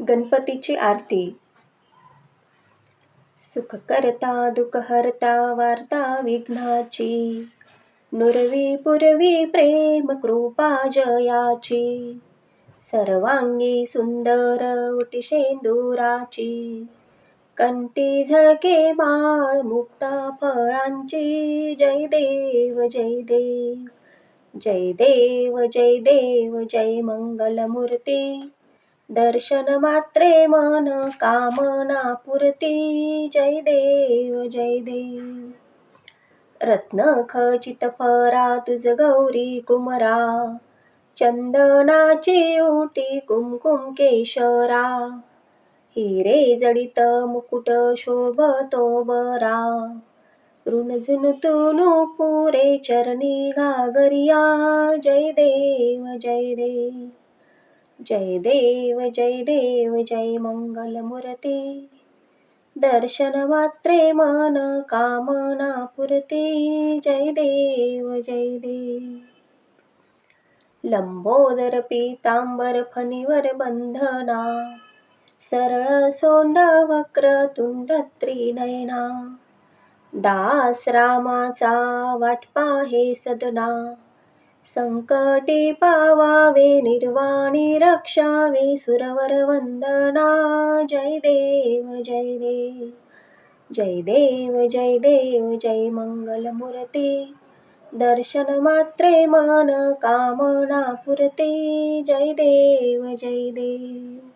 गणपतीची आरती. सुख करता दुख हरता वार्ता विघ्नाची. नुरवी पुरवी प्रेम कृपा जयाची. सर्वांगी सुंदर उटी शेंदुराची. कंटी झळके बाळ मुक्ता फळांची. जय देव जय देव. जय देव जय देव जय मंगलमूर्ती. दर्शन मात्रे मन कामना पुरती जय देव जय देव. रत्न खचित फरा तुझ गौरी कुमरा. चंदनाची उटी कुमकुम केशरा. हिरे जडित मुकुट शोभतो बरा. ऋणझुनतुनु पुरे चरणी घागरिया. जय देव जय देव. जय देव जय देव जय मंगलमूर्ती। दर्शन मात्रे मन कामना पुरते जय देव जय देव। लंबोदर पीतांबर फणीवर बंधना। सरळ सोंड वक्र तुंड त्रिनयना दास रामाचा वाटपा हे सदना। संकटी पावावे निर्वाणी रक्षावे. सुरवर वंदना. जय देव जय देव. जय देव जय देव जय मंगलमूर्ती. दर्शन मात्रे मन कामना पुरते. जय देव जय देव.